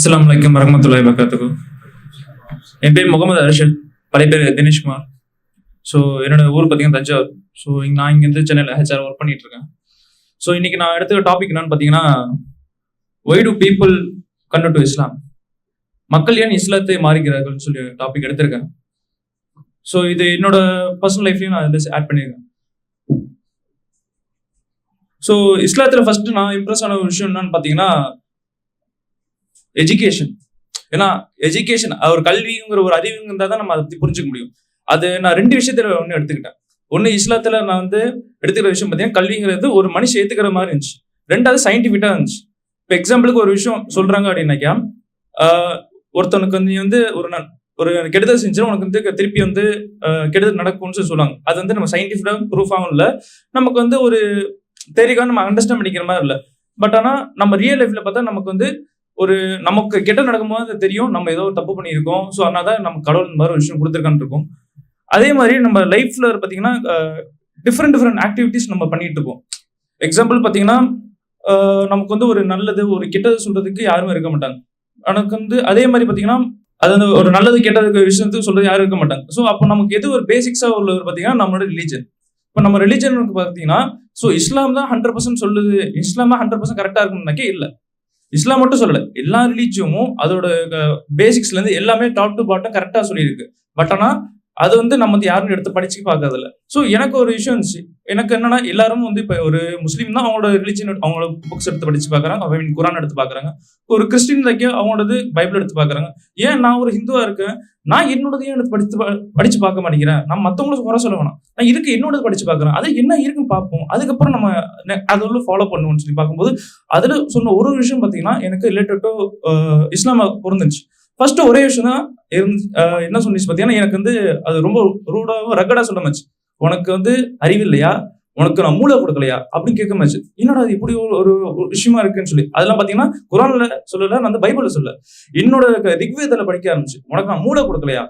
அஸ்லாம் வலைக்கம் வரமத்துல்லாய் வபரகாத்துஹு. என் பேர் முகமது அர்ஷத் பழைய பேர் தினேஷ்குமார். ஸோ என்னோட ஊர் பார்த்தீங்கன்னா தஞ்சாவூர். ஸோ இங்கே நான் இங்கேருந்து சென்னையில் ஹெச்ஆர் ஒர்க் பண்ணிட்டு இருக்கேன் ஸோ இன்னைக்கு நான் எடுத்துக்க டாபிக் என்னன்னு பார்த்தீங்கன்னா why do people convert to Islam மக்கள் ஏன் இஸ்லாத்தை மாறிக்கிறார்கள்னு சொல்லி டாபிக் எடுத்திருக்கேன். ஸோ இது என்னோட பர்சனல் லைஃப்லையும் நான் அதில் ஆட் பண்ணியிருக்கேன் ஸோ இஸ்லாத்தில் ஃபர்ஸ்ட் நான் இம்ப்ரெஸ் ஆன ஒரு விஷயம் என்னன்னு பார்த்தீங்கன்னா எஜுகேஷன் ஏன்னா எஜுகேஷன் ஒரு கல்விங்கிற ஒரு அறிவு இருந்தால் தான் நம்ம அதை பற்றி புரிஞ்சுக்க முடியும். அது நான் ரெண்டு விஷயத்துல ஒன்று எடுத்துக்கிட்டேன். ஒன்று இஸ்லாத்தில் நான் வந்து எடுத்துக்கிற விஷயம் பார்த்தீங்கன்னா கல்விங்கிறது ஒரு மனுஷன் ஏத்துக்கிற மாதிரி இருந்துச்சு. ரெண்டாவது சயின்டிஃபிக்காக இருந்துச்சு. இப்போ எக்ஸாம்பிளுக்கு ஒரு விஷயம் சொல்கிறாங்க அப்படின்னாக்கா ஒருத்தனுக்கு வந்து வந்து ஒரு நன்- ஒரு கெடுதல் செஞ்சா உனக்கு வந்து திருப்பி வந்து கெடுதல் நடக்கும்னு சொல்லி சொல்லுவாங்க. அது வந்து நம்ம சயின்டிஃபிக்காக ப்ரூஃப் ஆகும் இல்லை. நமக்கு வந்து ஒரு தேரிக்காக நம்ம அண்டர்ஸ்டாண்ட் பண்ணிக்கிற மாதிரி இல்லை. பட் ஆனால் நம்ம ரியல் லைஃப்ல பார்த்தா நமக்கு வந்து ஒரு நமக்கு கெட்ட நடக்கும்போது அது தெரியும் நம்ம ஏதோ ஒரு தப்பு பண்ணியிருக்கோம். ஸோ அதனால தான் நம்ம கடவுள் இந்த மாதிரி ஒரு விஷயம் கொடுத்துருக்கான்னு இருக்கும் அதே மாதிரி நம்ம லைஃப்ல பார்த்தீங்கன்னா டிஃப்ரெண்ட் டிஃப்ரெண்ட் ஆக்டிவிட்டிஸ் நம்ம பண்ணிட்டு இருக்கோம் எக்ஸாம்பிள் பார்த்தீங்கன்னா நமக்கு வந்து ஒரு நல்லது ஒரு கெட்டது சொல்றதுக்கு யாருமே இருக்க மாட்டாங்க. எனக்கு வந்து அதே மாதிரி பார்த்தீங்கன்னா அது வந்து ஒரு நல்லது கெட்டது விஷயத்துக்கு சொல்றது யாரும் இருக்க மாட்டாங்க. ஸோ அப்போ நமக்கு எது ஒரு பேசிக்ஸாக உள்ளது பார்த்தீங்கன்னா நம்மளோட ரிலீஜன் இப்போ நம்ம ரிலீஜனுக்கு பார்த்தீங்கன்னா ஸோ இஸ்லாம் தான் ஹண்ட்ரட் பர்சன்ட் சொல்லுது. இஸ்லாம் தான் ஹண்ட்ரட் பர்சன்ட் கரெக்டாக இருக்கும்னாக்கே இல்லை. இஸ்லாம் மட்டும் சொல்லல. எல்லா ரிலீஜியமும் அதோட பேசிக்ஸ்ல இருந்து எல்லாமே டாப் டு பாட்டம் கரெக்டா சொல்லியிருக்கு. பட் ஆனா அது வந்து நம்ம வந்து யாரும் எடுத்து படிச்சு பார்க்கறதில்ல ஸோ எனக்கு ஒரு விஷயம் இருந்துச்சு. எனக்கு என்னன்னா எல்லாரும் வந்து இப்போ ஒரு முஸ்லீம் தான் அவங்களோட ரிலீஜன் அவங்களோட புக்ஸ் எடுத்து படிச்சு பார்க்குறாங்க. ஐ மீன் குரான் எடுத்து பார்க்குறாங்க. ஒரு கிறிஸ்டின் தைக்க அவங்களோடது பைபிள் எடுத்து பார்க்குறாங்க. ஏன் நான் ஒரு ஹிந்துவா இருக்கேன்? நான் என்னோடதையும் எடுத்து படித்து பா- படிச்சு பார்க்க மாட்டேங்கிறேன். நான் மற்றவங்களும் குறை சொல்ல வேணாம். நான் இதுக்கு என்னோட படிச்சு பார்க்குறேன். அது என்ன இருக்குன்னு பார்ப்போம். அதுக்கப்புறம் நம்ம அதை உள்ள ஃபாலோ பண்ணுவோம்னு சொல்லி பார்க்கும்போது அதில் சொன்ன ஒரு விஷயம் பார்த்தீங்கன்னா எனக்கு ரிலேட்டட் டு இஸ்லாம பொருந்துச்சு. ஃபர்ஸ்ட் ஒரே விஷயம் தான் இருந்து என்ன சொன்னிச்சு பார்த்தீங்கன்னா எனக்கு வந்து அது ரொம்ப ரூடாவும் ரகடா சொல்ல மாச்சு உனக்கு வந்து அறிவு இல்லையா? உனக்கு நான் மூளை கொடுக்கலையா? அப்படின்னு கேட்க மாச்சு அது இப்படி ஒரு ஒரு விஷயமா இருக்குன்னு சொல்லி. அதெல்லாம் பாத்தீங்கன்னா குரான்ல சொல்லல நான் வந்து பைபிள்ல சொல்ல என்னோட க- படிக்க ஆரம்பிச்சு. உனக்கு நான் மூளை கொடுக்கலையா?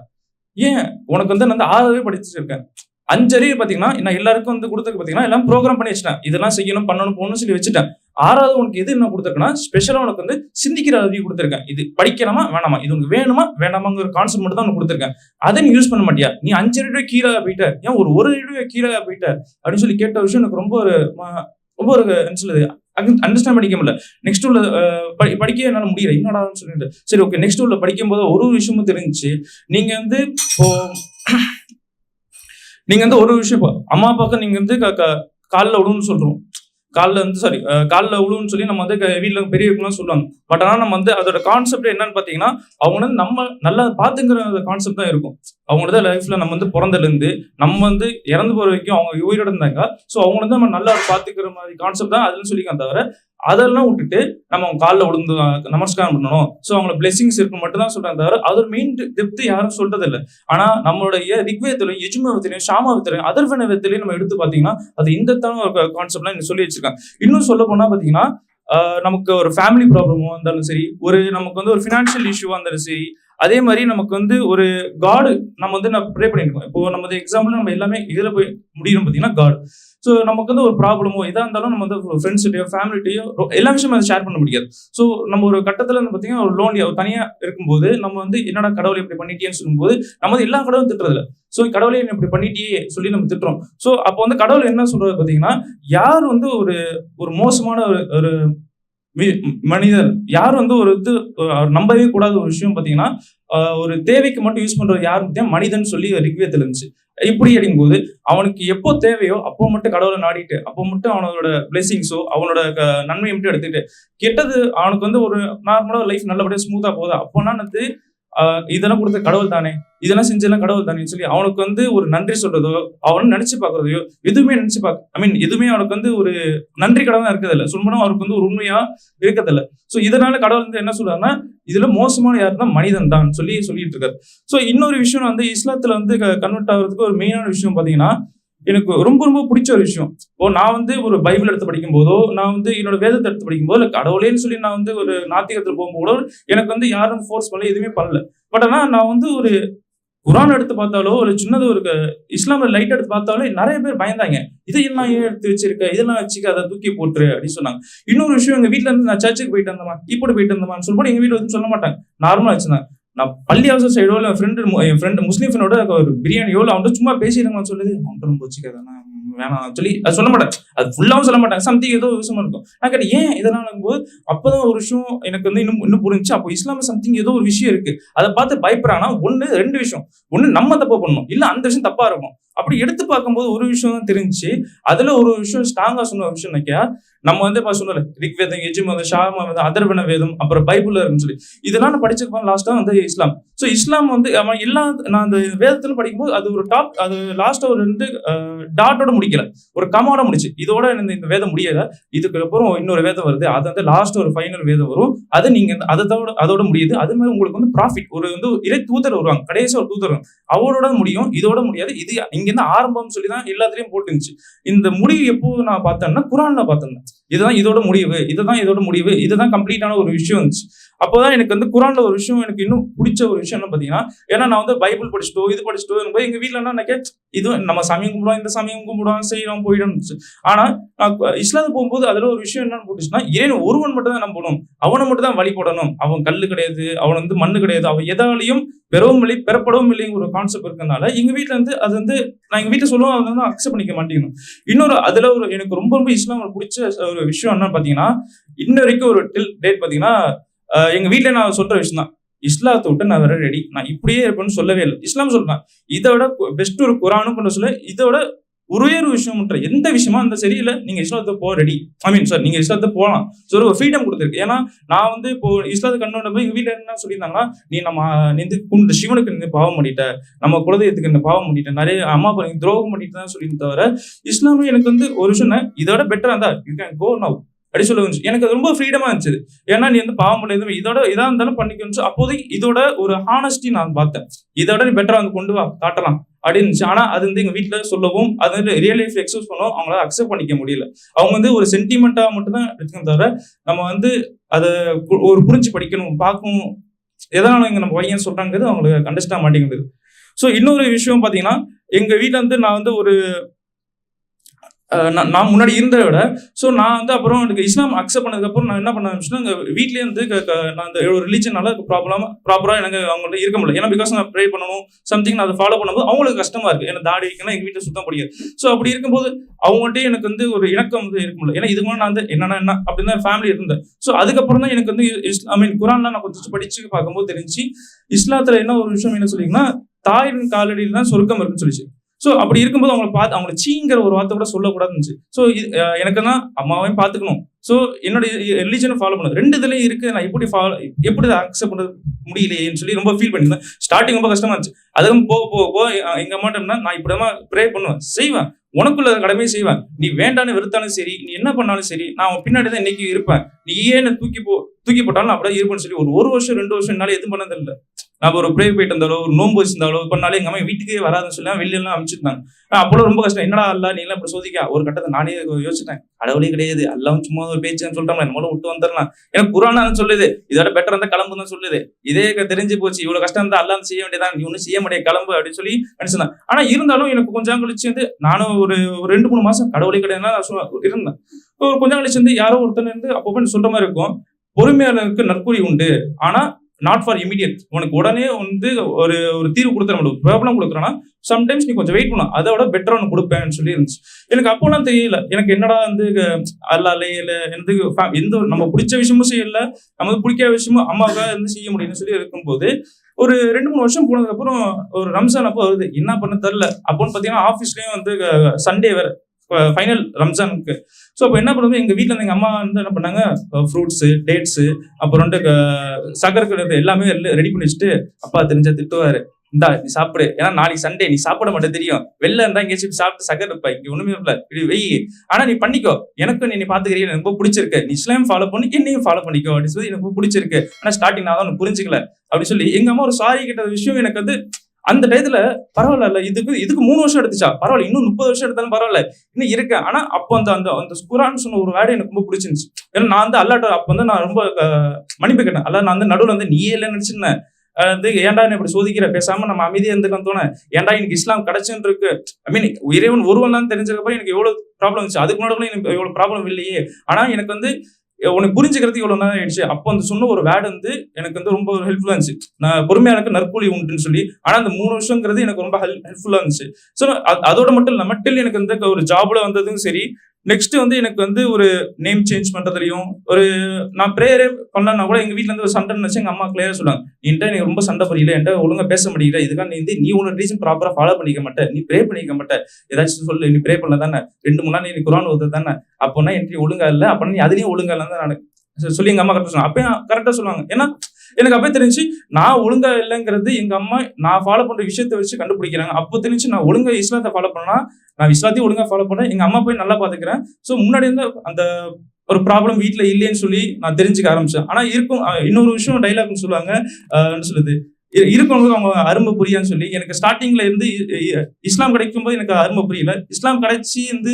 ஏன்? உனக்கு வந்து நான் வந்து ஆறவே படிச்சிருக்கேன். அஞ்சறிவு பார்த்தீங்கன்னா நான் எல்லாருக்கும் வந்து கொடுத்துருக்கு பார்த்தீங்கன்னா எல்லாம் ப்ரோக்ராம் பண்ணி வச்சிட்டேன். இதெல்லாம் செய்யணும் பண்ணணும் போகணும்னு சொல்லி வச்சுட்டேன். ஆறாவது உனக்கு எது என்ன கொடுத்துருக்கேன்னா ஸ்பெஷலாக உனக்கு வந்து சிந்திக்கிற அறிவு கொடுத்துருக்கேன். இது படிக்கணுமா வேணாமா? இது உனக்கு வேணுமா வேணாமாங்கிற கான்செப்ட் மட்டும் தான் உனக்கு கொடுத்துருக்கேன். அதை நீ யூஸ் பண்ண மாட்டியா? நீ அஞ்சு ரூபாய் கீழே போயிட்ட. ஏன் ஒரு ஒரு ரூபாய் கீழே போயிட்ட? அப்படின்னு சொல்லி கேட்ட விஷயம் எனக்கு ரொம்ப ஒரு ரொம்ப ஒரு என்ன சொல்லுது அண்டர்ஸ்டாண்ட் படிக்க முடியல. நெக்ஸ்ட் உள்ள படி- படிக்க என்னால் முடியல. என்னடான்னு சொல்லிட்டு. சரி ஓகே நெக்ஸ்ட் உள்ள படிக்கும் போது ஒரு விஷயமும் தெரிஞ்சுச்சு. நீங்க வந்து இப்போ நீங்க வந்து ஒரு விஷயம் அம்மா அப்பாவுக்கு நீங்க வந்து க- க- விடுன்னு சொல்றோம். காலில் வந்து சாரி காலில் விழுவுன்னு சொல்லி நம்ம வந்து வீட்டில் வீட்ல பெரியவங்கலாம் சொல்லுவாங்க. பட் ஆனால் நம்ம வந்து அதோட கான்செப்ட் என்னன்னு பார்த்தீங்கன்னா அவங்க வந்து நம்ம நல்லா பார்த்துங்கிற கான்செப்ட் தான் இருக்கும். அவங்களோட லைஃப்ல நம்ம வந்து பிறந்ததுலேருந்து நம்ம வந்து இறந்து போற வரைக்கும் அவங்க உயிரோட இருந்தாங்க. ஸோ அவங்கள வந்து நம்ம நல்லா பார்த்துக்கிற மாதிரி கான்செப்ட் தான் அதுன்னு சொல்லிக்கான் தவிர அதெல்லாம் விட்டுட்டு நம்ம அவங்க காலில் விழுந்து நமஸ்காரம் பண்ணணும். ஸோ அவங்கள பிளெஸிங்ஸ் இருக்கு மட்டும் தான் சொல்றாங்க தவிர அதோட மெயின் டெப்த் யாரும் சொல்றது இல்லை ஆனா நம்மளுடைய ரிக்வேதத்திலையும் யஜுமவத்திலையும் அதர்வன விதத்திலையும் நம்ம எடுத்து பார்த்தீங்கன்னா அது இந்த ஒரு கான்செப்ட்லாம் இங்க சொல்லி வச்சிருக்காங்க. இன்னும் சொல்ல போனா பாத்தீங்கன்னா நமக்கு ஒரு ஃபேமிலி ப்ராப்ளமோ இருந்தாலும் சரி ஒரு நமக்கு வந்து ஒரு ஃபினான்ஷியல் இஷ்யூவாக இருந்தாலும் சரி அதே மாதிரி நமக்கு வந்து ஒரு காடு நம்ம வந்து நான் ப்ரே பண்ணிருக்கோம் இப்போ நம்ம வந்து எக்ஸாம்பிள் நம்ம எல்லாமே இதுல போய் முடியும் பார்த்தீங்கன்னா காட் ஸோ நமக்கு வந்து ஒரு ப்ராப்ளமோ எதா இருந்தாலும் நம்ம வந்து ஃப்ரெண்ட்ஸ்கிட்டயோ ஃபேமிலிட்டையோ எல்லா விஷயமும் அதை ஷேர் பண்ண முடியாது. ஸோ நம்ம ஒரு கட்டத்தில் வந்து பார்த்தீங்கன்னா ஒரு லோன் தனியாக இருக்கும்போது நம்ம வந்து என்னடா கடவுளை இப்படி பண்ணிட்டேன்னு சொல்லும்போது நம்ம வந்து எல்லா கடவுளும் திட்டுறதில்ல. ஸோ கடவுளை என்ன இப்படி பண்ணிட்டியே சொல்லி நம்ம திட்டுறோம். ஸோ அப்போ வந்து கடவுள் என்ன சொல்றது பார்த்தீங்கன்னா யார் வந்து ஒரு ஒரு மோசமான ஒரு ஒரு மனிதர். யார் வந்து ஒரு இது நம்பவே கூடாத ஒரு விஷயம் பார்த்தீங்கன்னா ஒரு தேவைக்கு மட்டும் யூஸ் பண்ணுறது யார் மனிதன் சொல்லி ரிக்வேதத்தில் இருந்துச்சு இப்படி அப்படிங்கும்போது அவனுக்கு எப்போ தேவையோ அப்போ மட்டும் கடவுளை நாடிட்டு அப்போ மட்டும் அவனோட பிளெஸிங்ஸோ அவனோட க- நன்மையை மட்டும் எடுத்துட்டு கெட்டது அவனுக்கு வந்து ஒரு நார்மலாக லைஃப் நல்லபடியாக ஸ்மூத்தாக போதா அப்போனா வந்து இதெல்லாம் கொடுத்த கடவுள் தானே இதெல்லாம் செஞ்செல்லாம் கடவுள் தானே சொல்லி அவனுக்கு வந்து ஒரு நன்றி சொல்றதோ அவனு நினைச்சு பாக்குறதையோ எதுவுமே நினைச்சு பாக்க ஐ மீன் எதுவுமே அவனுக்கு வந்து ஒரு நன்றி கடவுளா இருக்கிறதில்ல. சொல்லணும் அவருக்கு வந்து ஒரு உண்மையா இருக்கிறதில்ல. சோ இதனால கடவுள் வந்து என்ன சொல்றாருன்னா இதுல மோசமான யாருன்னா மனிதன் தான் சொல்லி சொல்லிட்டு இருக்காரு. சோ இன்னொரு விஷயம் வந்து இஸ்லாத்துல வந்து கன்வெர்ட் ஆகுறதுக்கு ஒரு மெயினான விஷயம் பாத்தீங்கன்னா எனக்கு ரொம்ப ரொம்ப பிடிச்ச ஒரு விஷயம். இப்போ நான் வந்து ஒரு பைபிள் எடுத்து படிக்கும் போதோ நான் வந்து என்னோட வேதத்தை எடுத்து படிக்கும் போதோ இல்லை கடவுளேன்னு சொல்லி நான் வந்து ஒரு நாத்திகத்தில் போகும்போதோ எனக்கு வந்து யாரும் ஃபோர்ஸ் பண்ணல எதுவுமே பண்ணல. பட் ஆனால் நான் வந்து ஒரு குரான் எடுத்து பார்த்தாலோ ஒரு சின்னது ஒரு க- லைட் எடுத்து பார்த்தாலோ நிறைய பேர் பயந்தாங்க. இதெல்லாம் ஏன் எடுத்து வச்சிருக்க? இதெல்லாம் வச்சுக்க அதை தூக்கி போட்டுரு அப்படின்னு சொன்னாங்க. இன்னொரு விஷயம் எங்கள் வீட்டில் இருந்து நான் சர்ச்சுக்கு போயிட்டு வந்தமா இப்படி போயிட்டு வந்தமான்னு சொல்லும்போது எங்கள் வீட்டில் வந்து சொல்ல மாட்டாங்க. நார்மலாக வச்சுருந்தாங்க நான் பள்ளி அவசர சைடோ இல்லை ஃப்ரெண்டு என் ஃப்ரெண்டு முஸ்லீம் ஃப்ரெண்டோட ஒரு பிரியாணியோ இல்லை அவன்கிட்ட சும்மா பேசிடுங்கன்னு சொல்லுது. அவன்கிட்ட ரொம்ப வச்சுக்காதானா வேணாம். சொல்லி அது சொல்ல மாட்டேன். அது ஃபுல்லாகவும் சொல்ல மாட்டாங்க. சம்திங் ஏதோ விஷயமா இருக்கும். நான் கேட்டேன் ஏன் இதெல்லாம் போது அப்போதான் ஒரு விஷயம் எனக்கு வந்து இன்னும் இன்னும் புரிஞ்சுச்சு? அப்போ இஸ்லாம சம்திங் ஏதோ ஒரு விஷயம் இருக்கு. அதை பார்த்து பயப்படுறாங்கன்னா ஒன்று ரெண்டு விஷயம். ஒன்று நம்ம தப்பா பண்ணணும். இல்லை அந்த விஷயம் தப்பா இருக்கும். அப்படி எடுத்து பார்க்கும்போது ஒரு விஷயம் தான் தெரிஞ்சுச்சு. அதுல ஒரு விஷயம் ஸ்ட்ராங்கா சொன்ன ஒரு விஷயம் நினைக்கா நம்ம வந்து இப்ப சொன்னல ரிக்வேதம் எஜுமதம் வேதம் அதர்வன வேதம் அப்புறம் பைபிள் இருக்குன்னு சொல்லி. இதெல்லாம் நான் படிச்சிருப்பேன் லாஸ்டா வந்து இஸ்லாம். ஸோ இஸ்லாம் வந்து அவன் எல்லா நான் அந்த வேதத்துல படிக்கும்போது அது ஒரு டாப் அது லாஸ்டா ஒரு ரெண்டு டாட்டோட முடிக்கல. ஒரு கமாவோட முடிச்சு. இது இதோட இந்த இந்த வேதம் முடியல. இதுக்கு அப்புறம் இன்னொரு வேதம் வருது. அது வந்து லாஸ்ட் ஒரு ஃபைனல் வேதம் வரும். அது நீங்க அதோட அதோட முடியுது. அது மாதிரி உங்களுக்கு வந்து ப்ராஃபிட் ஒரு வந்து இறை தூதர் வருவாங்க. கடைசி ஒரு தூதர். அவரோட முடியும். இதோட முடியாது. இது இங்க இருந்து ஆரம்பம் சொல்லி தான் எல்லாத்துலயும் போட்டுருந்துச்சு. இந்த முடிவு எப்போ நான் பார்த்தேன்னா குரான்ல பார்த்தேன். இதுதான் இதோட முடிவு இதுதான் இதோட முடிவு இதுதான் கம்ப்ளீட்டான ஒரு விஷயம் இருந்துச்சு. அப்போதான் எனக்கு வந்து குரான்ல ஒரு விஷயம் எனக்கு இன்னும் பிடிச்ச ஒரு விஷயம் என்ன பாத்தீங்கன்னா ஏன்னா நான் வந்து பைபிள் படிச்சுட்டோ இது படிச்சுட்டோ போய் எங்க வீட்டில் என்ன நினைக்க இது நம்ம சமயம் கும்பிடுவோம் இந்த சமயம் கும்பிடுவோம் செய்யறோம் போயிடும் ஆனா நான் இஸ்லாத்து போகும்போது அதுல ஒரு விஷயம் என்னன்னு போட்டுச்சுன்னா இறைவன் ஒருவன் மட்டும் தான் நம்பணும் அவனை மட்டும் தான் வழிபடணும் அவன் கல் கிடையாது அவன் வந்து மண்ணு கிடையாது அவன் எதாலையும் பெறவும் இல்லை பெறப்படவும் இல்லைங்கிற ஒரு கான்செப்ட் இருக்கனால எங்க வீட்டில் வந்து அது வந்து நான் எங்க வீட்டுல சொல்லுவோம் அதை வந்து அக்செப்ட் பண்ணிக்க மாட்டேங்கணும். இன்னொரு அதுல ஒரு எனக்கு ரொம்ப ரொம்ப இஸ்லாம் பிடிச்ச ஒரு விஷயம் என்னன்னு பாத்தீங்கன்னா இன்ன வரைக்கும் ஒரு டில் டேட் பாத்தீங்கன்னா எங்கள் எங்க நான் சொல்ற விஷயம் தான் இஸ்லாத்தை விட்டு நான் வர ரெடி நான் இப்படியே இருப்பேன்னு சொல்லவே இல்லை. இஸ்லாம் சொல்றேன். இதோட பெஸ்ட் ஒரு குரானும் கொண்டு சொல்ல. இதோட ஒரே ஒரு விஷயம்ன்ற எந்த விஷயமா அந்த சரியில்லை நீங்க இஸ்லாத்தை போக ரெடி ஐ மீன் சார் நீங்க இஸ்லாத்தை போகலாம். ஸோ ஒரு ஃப்ரீடம் கொடுத்துருக்கு. ஏன்னா நான் வந்து இப்போ இஸ்லாத்து கண்ணோட போய் எங்க வீட்டுல என்ன சொல்லியிருந்தாங்கன்னா நீ நம்ம நின்று இந்த சிவனுக்கு நின்று பாவம் பண்ணிட்ட நம்ம குலதெய்வத்துக்கு இந்த பாவம் பண்ணிட்ட. நிறைய அம்மா அப்பா துரோகம் பண்ணிட்டு தான் சொல்லி தவிர இஸ்லாமும் எனக்கு வந்து ஒரு விஷயம் இதோட பெட்டரா இருந்தா யூ கேன் கோ நவ் அப்படி சொல்ல வந்துச்சு. எனக்கு அது ரொம்ப ஃப்ரீடமா இருந்துச்சு. ஏன்னா நீ வந்து பாவம் பண்ணது இதோட இதா இருந்தாலும் பண்ணிக்கணும் அப்போதைக்கு இதோட ஒரு ஹானஸ்டி நான் பார்த்தேன். இதோட நீ பெட்டரா வந்து கொண்டு வா காட்டலாம். அப்படின்னு ஆனால் ஆனா அது வந்து எங்க வீட்டில் சொல்லவும் அது வந்து ரியல் லைஃப் எக்ஸ்பிரஸ் பண்ணவும் அவங்களால அக்செப்ட் பண்ணிக்க முடியல. அவங்க வந்து ஒரு சென்டிமெண்டா மட்டும் தான் எடுத்துக்கணும் தவிர நம்ம வந்து அதை கு- ஒரு புரிஞ்சு படிக்கணும் பார்க்கணும். எதனால இங்க நம்ம பையன் சொல்றாங்கிறது அவங்களுக்கு கண்டஸ்டா மாட்டேங்குது ஸோ இன்னொரு விஷயம் பார்த்தீங்கன்னா எங்கள் வீட்டில் வந்து நான் வந்து ஒரு நான் நான் முன்னாடி இருந்ததை விட ஸோ நான் வந்து அப்புறம் எனக்கு இஸ்லாம் அக்செப்ட் பண்ணதுக்கப்புறம் நான் என்ன பண்ண ஆரம்பிச்சுன்னா எங்கள் வீட்லேயே வந்து க- நான் அந்த ஒரு ரிலீஜனால ப்ராப்ளமாக ப்ராப்பராக எனக்கு அவங்கள்ட்ட இருக்க முடியல. ஏன்னா பிகாஸ் நான் ப்ரே பண்ணணும் சம்திங் நான் அதை ஃபாலோ பண்ணும்போது அவங்களுக்கு கஷ்டமாக இருக்கு. ஏன்னா தாடி வைக்கணும் எங்கள் வீட்டில் சுத்தம் பிடிக்காது. ஸோ அப்படி இருக்கும்போது அவங்கள்ட்டே எனக்கு வந்து ஒரு இணக்கம் வந்து இருக்க முடியல. ஏன்னா இதுக்கு நான் வந்து என்னன்னா என்ன அப்படின்னு தான் ஃபேமிலி இருந்தேன் ஸோ அதுக்கப்புறம் தான் எனக்கு வந்து ஐ மீன் குரான்லாம் நான் கொஞ்சம் படிச்சு பார்க்கும்போது தெரிஞ்சு இஸ்லாத்தில் என்ன ஒரு விஷயம் என்ன சொல்லிங்கன்னா தாயின் காலடியில் தான் சொர்க்கம் இருக்குன்னு சொல்லிச்சு. ஸோ அப்படி இருக்கும்போது அவங்களை பார்த்து அவங்களை சீங்கிற ஒரு வார்த்தை கூட சொல்லக்கூடாதுன்னு ஸோ எனக்கு தான் அம்மாவையும் பார்த்துக்கணும் ஸோ என்னோட ரிலீஜனை ஃபாலோ பண்ணணும் ரெண்டு இதுலேயும் இருக்கு. நான் எப்படி ஃபாலோ எப்படி அக்செப்ட் பண்ண முடியலையேன்னு சொல்லி ரொம்ப ஃபீல் பண்ணியிருந்தேன். ஸ்டார்டிங் ரொம்ப கஷ்டமா இருந்துச்சு. அதுவும் போக போக போக எங்க அம்மாட்ட நான் இப்படி தான் ப்ரே பண்ணுவேன். செய்வேன். உனக்குள்ள கடமையை செய்வேன். நீ வேண்டான்னு வெறுத்தாலும் சரி நீ என்ன பண்ணாலும் சரி நான் அவன் பின்னாடி தான் இன்னைக்கு இருப்பேன். நீ ஏன் தூக்கி போ தூக்கி போட்டாலும் அப்படியே இருப்பேன்னு சொல்லி ஒரு ஒரு வருஷம் ரெண்டு வருஷம் என்னால எதுவும் பண்ணதில்லை நான் ஒரு ப்ரே போயிட்டு இருந்தாலோ ஒரு நோன்பு வச்சிருந்தாலோ பண்ணாலே எங்க அம்மா வீட்டுக்கே வராதுன்னு சொல்லி வெளியெல்லாம் அனுப்பிச்சிருந்தாங்க அப்போ ரொம்ப கஷ்டம். என்னடா அல்ல நீ எல்லாம் இப்படி சோதிக்கா? ஒரு கட்டத்தை நானே யோசிச்சிட்டேன். கடவுளே கிடையாது. எல்லாம் சும்மா ஒரு பேச்சுன்னு சொல்லிட்டோம்ல நம்மளும் விட்டு வந்துடலாம். எனக்கு குரானா சொல்லுது. இதோட பெட்டர் இருந்தா கிளம்பு தான் சொல்லுது. இதே தெரிஞ்சு போச்சு. இவ்வளவு கஷ்டம் இருந்தா எல்லாம் செய்ய வேண்டியதான் நீ ஒன்றும் செய்ய முடியாது கிளம்பு அப்படின்னு சொல்லி நினைச்சிருந்தேன். ஆனா இருந்தாலும் எனக்கு கொஞ்சம் கழிச்சு வந்து நானும் ஒரு ஒரு ரெண்டு மூணு மாசம் கடவுளே கிடையாதுன்னா நான் இருந்தேன். ஒரு கொஞ்சம் கழிச்சு வந்து யாரோ ஒருத்தன் இருந்து அப்பப்போ சொல்ற மாதிரி இருக்கும். பொறுமையாளருக்கு நற்கூலி உண்டு. ஆனா நாட் ஃபார் இமீடியட் உனக்கு உடனே வந்து ஒரு ஒரு தீர்வு கொடுத்துற முடியும் ப்ராப்ளம் கொடுக்குறேன்னா சம்டைம்ஸ் நீ கொஞ்சம் வெயிட் பண்ணும் அதை விட பெட்டரா ஒன்று கொடுப்பேன்னு சொல்லி இருந்துச்சு. எனக்கு அப்போலாம் தெரியல. எனக்கு என்னடா வந்து அல்லாலே இல்லை எந்த எந்த ஒரு நம்ம பிடிச்ச விஷயமும் செய்யல. நமக்கு பிடிக்காத விஷயமும் அம்மாவுக்காக இருந்து செய்ய முடியும்னு சொல்லி இருக்கும்போது ஒரு ரெண்டு மூணு வருஷம் போனதுக்கப்புறம் ஒரு ரம்ஜான் அப்போ வருது. என்ன பண்ண தெரில அப்போன்னு பார்த்தீங்கன்னா ஆஃபீஸ்லேயும் வந்து சண்டே வேற. ஃபைனல் ரம்ஜானுக்கு. ஸோ அப்போ என்ன பண்ணுறது? எங்கள் வீட்டில் எங்கள் அம்மா வந்து என்ன பண்ணாங்க? ஃப்ரூட்ஸு டேட்ஸு அப்புறம் வந்து சக்கரை எல்லாமே ரெடி பண்ணி வச்சுட்டு அப்பா தெரிஞ்சா திட்டுவாரு. இந்தா நீ சாப்பிடு. ஏன்னா நாளைக்கு சண்டே நீ சாப்பிட மாட்டேன் தெரியும். வெளில இருந்தா எங்கேயாச்சும் சாப்பிட்டு சக்கரை இருப்ப இங்க ஒண்ணுமே இல்ல. இப்படி வெய் ஆனா நீ பண்ணிக்கோ. எனக்கும் நீ நீ பாத்துக்கிறீங்க எனக்கு ரொம்ப பிடிச்சிருக்கு. நீ இஸ்லாம் ஃபாலோ பண்ணி என்னையும் ஃபாலோ பண்ணிக்கோ. அப்படின்னு சொல்லி எனக்கு ரொம்ப பிடிச்சிருக்கு. ஆனா ஸ்டார்டிங் நான் தான் புரிஞ்சுக்கல. அப்படின்னு சொல்லி எங்க அம்மா ஒரு சாரி கேட்ட விஷயம் எனக்கு வந்து அந்த டயத்துல பரவாயில்ல இதுக்கு இதுக்கு மூணு வருஷம் எடுத்துச்சா? பரவாயில்ல இன்னும் முப்பது வருஷம் எடுத்தாலும் பரவாயில்ல. இன்னும் இருக்கேன் ஆனா அப்போ அந்த அந்த அந்த குரான் சொன்ன ஒரு வேர்டு எனக்கு ரொம்ப பிடிச்சிருந்துச்சு. ஏன்னா நான் வந்து அல்லாட்ட அப்போ வந்து நான் ரொம்ப மன்னிப்பு கேட்டேன். அல்ல நான் வந்து நடுவில் வந்து நீயே இல்லைன்னு நினைச்சிருந்தேன். வந்து ஏன்டா என்ன இப்படி சோதிக்கிற? பேசாம நம்ம அமைதியா இருந்துக்கலாம் தோணு ஏன்டா எனக்கு இஸ்லாம் கிடைச்சுன்னு இருக்கு? ஐ மீன் இறைவன் ஒருவன் தான் தெரிஞ்சதுக்கப்புறம் எனக்கு எவ்வளவு ப்ராப்ளம் இருந்துச்சு? அதுக்கு முன்னாடி கூட எனக்கு எவ்வளவு ப்ராப்ளம் இல்லையே. ஆனா எனக்கு வந்து உனக்கு புரிஞ்சுக்கிறதுக்கு இவ்வளவு நேரம் ஆயிடுச்சு. அப்போ அந்த சொன்ன ஒரு வேர்டு வந்து எனக்கு வந்து ரொம்ப ஹெல்ப்ஃபுல்லா இருந்துச்சு. நான் பொறுமையானக்கு நற்கூலி உண்டுன்னு சொல்லி. ஆனா அந்த மூணு வருஷங்கிறது எனக்கு ரொம்ப ஹெல்ப்ஃபுல்லா இருந்துச்சு. ஸோ அதோட மட்டும் இல்லாம டில் எனக்கு வந்து ஒரு ஜாப்ல வந்ததும் சரி நெக்ஸ்ட் வந்து எனக்கு வந்து ஒரு நேம் சேஞ்ச் பண்றதுலயும் ஒரு நான் ப்ரேயரே பண்ணலன்னா கூட எங்க வீட்டுல இருந்து ஒரு சண்டை நினைச்சு எங்க அம்மா கிளியரா சொல்லுவாங்க என்கிட்ட நீ ரொம்ப சண்டை புரியல என்கிட்ட ஒழுங்கா பேச முடியல இதுக்காக நீ வந்து நீ உன்னோட ரீசன் ப்ராப்பரா ஃபாலோ பண்ணிக்க மாட்டேன் நீ ப்ரே பண்ணிக்க மாட்டேன் ஏதாச்சும் சொல்லு நீ ப்ரே பண்ணல தானே ரெண்டு மூணு நாள் நீ குரான் ஓது தானே அப்போனா எனக்கு ஒழுங்கா இல்லை அப்போனா நீ அதுலயும் ஒழுங்கா இல்லைன்னு நான் சொல்லி எங்க அம்மா கரெக்டாக சொன்னாங்க அப்பயும் கரெக்டாக சொல்லுவாங்க. ஏன்னா எனக்கு அப்போ தெரிஞ்சு நான் ஒழுங்கா இல்லைங்கிறது எங்க அம்மா நான் ஃபாலோ பண்ற விஷயத்தை வச்சு கண்டுபிடிக்கிறாங்க. அப்போ தெரிஞ்சு நான் ஒழுங்கா இஸ்லாத்தை ஃபாலோ பண்ணா நான் இஸ்லாத்தையும் ஒழுங்கா ஃபாலோ பண்ணேன் எங்க அம்மா போய் நல்லா பாத்துக்கிறேன். ஸோ முன்னாடி இருந்து அந்த ஒரு ப்ராப்ளம் வீட்டில் இல்லைன்னு சொல்லி நான் தெரிஞ்சுக்க ஆரம்பிச்சேன். ஆனா இருக்கும் இன்னொரு விஷயம் டைலாக்னு சொல்லுவாங்க என்ன சொல்லுது இருக்கவங்களுக்கு அவங்க அருமை புரியான்னு சொல்லி எனக்கு ஸ்டார்டிங்ல இருந்து இ- இ- இஸ்லாம் கிடைக்கும் போது எனக்கு அருமை புரியல. இஸ்லாம் கிடைச்சி வந்து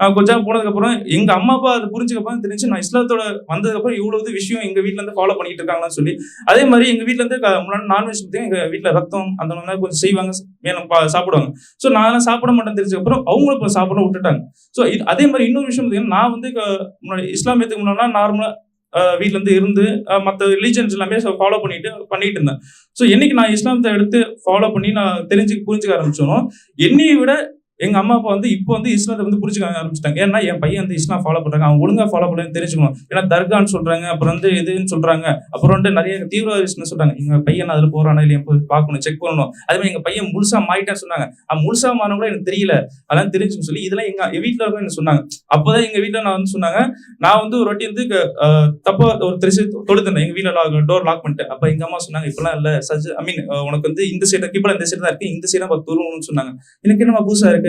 நான் கொஞ்சம் போனதுக்கப்புறம் எங்கள் எங்க அம்மா அப்பா அது புரிஞ்சுக்கப்புறம் தெரிஞ்சு நான் இஸ்லாத்தோட வந்ததுக்கப்புறம் இவ்வளவு விஷயம் எங்க வீட்ல இருந்து ஃபாலோ பண்ணிட்டு இருக்காங்கன்னு சொல்லி அதே மாதிரி எங்க வீட்ல இருந்து முன்னாடி நான்வெஜ் பத்தி எங்க வீட்டில் ரத்தம் அந்த மாதிரி கொஞ்சம் செய்வாங்க. மேலும் சாப்பிடுவாங்க. ஸோ நான் சாப்பிட மாட்டேன் தெரிஞ்சதுக்கப்புறம் அவங்களும் இப்போ சாப்பிட விட்டுட்டாங்க. ஸோ அதே மாதிரி இன்னொரு விஷயம் பார்த்தீங்கன்னா நான் வந்து முன்னாடி இஸ்லாமியத்துக்கு முன்னாடி நார்மலா வீட்ல இருந்து இருந்து மற்ற ரிலீஜன்ஸ் எல்லாமே ஃபாலோ பண்ணிட்டு பண்ணிட்டு இருந்தேன். ஸோ என்னைக்கு நான் இஸ்லாமத்தை எடுத்து ஃபாலோ பண்ணி நான் தெரிஞ்சு புரிஞ்சுக்க ஆரம்பிச்சோம் என்னையை விட எங்க அம்மா அப்பா வந்து இப்போ வந்து இஸ்லாத்தை வந்து புரிச்சுக்க ஆரம்பிச்சிட்டாங்க. ஏன்னா என் பையன் வந்து இஸ்லாம் ஃபாலோ பண்றாங்க. அவங்க ஒழுங்கா ஃபாலோ பண்ணு தெரிஞ்சுக்கணும். ஏன்னா தர்கான்னு சொல்றாங்க அப்புறம் வந்து இதுன்னு சொல்றாங்க. அப்புறம் வந்து நிறைய தீவிரவாதிஸ்ட்னு சொல்றாங்க. எங்க பையன் அதுல போறானா இல்லையா போய் பார்க்கணும் செக் பண்ணணும். அதே மாதிரி எங்க பையன் முழுசா மாறிட்டான்னு சொன்னாங்க. முழுசா மாறின கூட எனக்கு தெரியல. அதெல்லாம் தெரிஞ்சுன்னு சொல்லி இதெல்லாம் எங்க வீட்டுல இருக்கும் என்ன சொன்னாங்க. அப்போதான் எங்க வீட்டுல நான் வந்து சொன்னாங்க நான் வந்து ஒரு வாட்டி வந்து தப்பா ஒரு திருச்சி தொழுதுனேன் எங்க வீட்டுல டோர் லாக் பண்ணிட்டேன் அப்ப எங்க அம்மா சொன்னாங்க இப்பெல்லாம் இல்ல. சஜ் ஐ மீன் உனக்கு வந்து இந்த சைடு கிப்பல இந்த சைடு தான் இருக்கு. இந்த சைடு பத்து தூரணும்னு சொன்னாங்க. எனக்கு என்னமா புதுசா இருக்கு?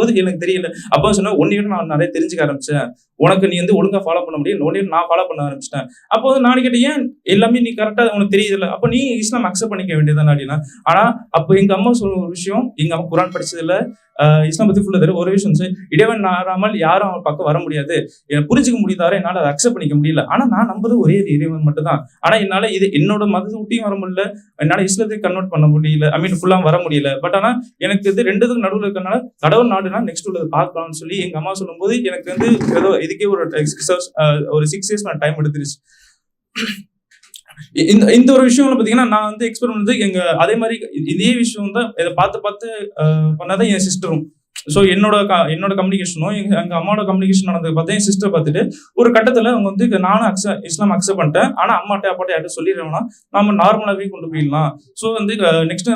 போது எனக்கு தெரியல. அப்போ சொன்னா ஒன்னு நான் நிறைய தெரிஞ்சுக்க ஆரம்பிச்சேன். உனக்கு நீ வந்து ஒழுங்கா ஃபாலோ பண்ண முடியும் ஒன்னே நான் ஃபாலோ பண்ண ஆரம்பிச்சிட்டேன். அப்போ வந்து நான் கேட்டேன் ஏன் எல்லாமே நீ கரெக்டா உனக்கு தெரியுதுல்ல? அப்ப நீ இஸ்லாம் அக்செப்ட் பண்ணிக்க வேண்டியதுதானே அப்படின்னா? ஆனா அப்போ எங்க அம்மா சொல்ற ஒரு விஷயம் எங்க அம்மா குரான் படிச்சது இல்ல இஸ்லாம் பத்தி ஃபுல்லாக தெரியும். ஒரு விஷயம் இருந்துச்சு, இறைவன் நாராமல் யாரும் அவன் பக்கம் வர முடியாது. புரிஞ்சுக்க முடியுதார என்னால் அதை அக்செப்ட் பண்ணிக்க முடியல. ஆனால் நான் நம்புறது ஒரே ஒரு இறைவன் மட்டும் தான் என்னால் இது என்னோட மதத்தை விட்டியும் வர முடியல. என்னால் இஸ்லாத்தையும் கன்வெர்ட் பண்ண முடியல. ஐ மீன் ஃபுல்லாக வர முடியல. பட் ஆனால் எனக்கு இது ரெண்டுத்துக்கும் நடுவில் இருக்கனால கடவுள் நாடுனா நெக்ஸ்ட் உள்ளது பார்க்கலாம்னு சொல்லி எங்கள் அம்மா சொல்லும்போது எனக்கு வந்து ஏதோ இதுக்கே ஒரு சிக்ஸ் ஒரு சிக்ஸ் இயர்ஸ் நான் டைம் எடுத்துருச்சு. இந்த இந்த ஒரு விஷயம் பாத்தீங்கன்னா நான் வந்து எக்ஸ்பெரிமெண்ட் வந்து எங்க அதே மாதிரி இதே விஷயம் தான் இதை பார்த்து பார்த்து பண்ணாதான் என் சிஸ்டரும் ஸோ என்னோட என்னோட கம்யூனிகேஷனும் எங்க எங்க அம்மாவோட கம்யூனிகேஷன் நடந்தது பார்த்தா என் சிஸ்டர் பார்த்துட்டு ஒரு கட்டத்துல அவங்க வந்து நானும் அக்ச இஸ்லாம் அக்செப்ட் பண்ணிட்டேன். ஆனா அம்மாட்ட அப்பாட்ட யார்ட்ட சொல்லிடுறோம்னா நம்ம நார்மலாவே கொண்டு போயிடலாம். ஸோ வந்து நெக்ஸ்ட்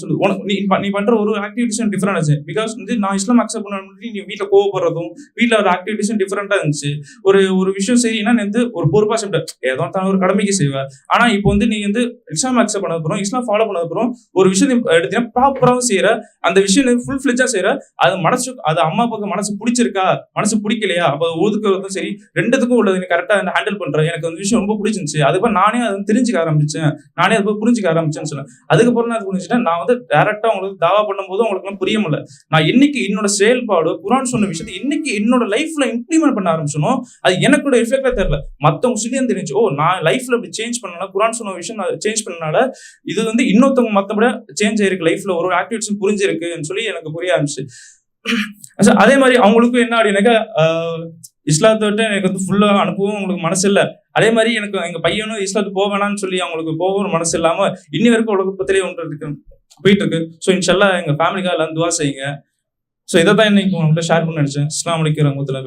சொல்லு உனக்கு நீ ப- நீ பண்ற ஒரு ஆக்டிவிட்டிஸும் டிஃப்ரெண்ட் ஆச்சு பிகாஸ் வந்து நான் இஸ்லாம் அக்செப்ட் பண்ண நீ வீட்டில் கோவப்படுறதும் வீட்டில் ஒரு ஆக்டிவிட்டிஸும் டிஃப்ரெண்டா இருந்துச்சு. ஒரு ஒரு விஷயம் சரின்னா நீ வந்து ஒரு பொறுப்பா செஞ்ச ஏதோ தான் ஒரு கடமைக்கு செய்வ. ஆனா இப்போ வந்து நீ வந்து இஸ்லாம் அக்செப்ட் அப்புறம் இஸ்லாம் ஃபாலோ அப்புறம் ஒரு விஷயத்தை எடுத்தீங்கன்னா ப்ராப்பராகவும் செய்யற அந்த விஷயம் ஃபுல் ஃபிளெஜா செய்யற அது மனசு அது அம்மா அப்பாவுக்கு மனசு பிடிச்சிருக்கா? மனசு பிடிக்கலையா? அப்போ ஒதுக்குறதும் சரி ரெண்டுத்துக்கும் உள்ளது நீ கரெக்டா ஹேண்டில் பண்றேன் எனக்கு அந்த விஷயம் ரொம்ப பிடிச்சிருந்துச்சு. அதுக்கப்புறம் நானே அதை தெரிஞ்சுக்க ஆரம்பிச்சேன். நானே அதை போய் புரிஞ்சுக்க ஆரம்பிச்சேன்னு சொன்னேன். அதுக்கப்புறம் நான் அது புரிஞ்சுட்டேன் நான் வந்து டேரக்டா உங்களுக்கு தாவா பண்ணும்போது உங்களுக்கு புரிய முடியல. நான் என்னைக்கு என்னோட செயல்பாடு குரான் சொன்ன விஷயத்தை இன்னைக்கு என்னோட லைஃப்ல இம்ப்ளிமெண்ட் பண்ண ஆரம்பிச்சனோ அது எனக்கோட எஃபெக்டா தெரியல. மத்தவங்க சொல்லி தெரிஞ்சு ஓ நான் லைஃப்ல இப்படி சேஞ்ச் பண்ணனால குரான் சொன்ன விஷயம் நான் சேஞ்ச் பண்ணனால இது வந்து இன்னொருத்தவங்க மத்தபடி சேஞ்ச் ஆயிருக்கு. லைஃப்ல ஒரு ஆக்டிவிட்டிஸ் புரிஞ்சிருக்குன்னு சொல்லி எனக்கு புரிய ஆரம்பிச்சு. அதே மாதிரி அவங்களுக்கும் என்ன அப்படின்னாக்கா ஆஹ், எனக்கு வந்து ஃபுல்லா அனுப்பவும் அவங்களுக்கு மனசு இல்ல. அதே மாதிரி எனக்கு எங்க பையனும் இஸ்லாத்து போக வேணாம்னு சொல்லி அவங்களுக்கு போகவும் மனசு இல்லாம இன்னி வரைக்கும் உலகத்திலே ஒன்று இருக்கு போயிட்டு இருக்கு ஸோ இன்ஷல்லா எங்க ஃபேமிலிக்காக எல்லாம் துவா செய்யுங்க. ஸோ இதை தான் இன்னைக்கு உங்கள்கிட்ட ஷேர் பண்ண நினைச்சேன். இஸ்லாம் அலிக்கு ரங்கத்துல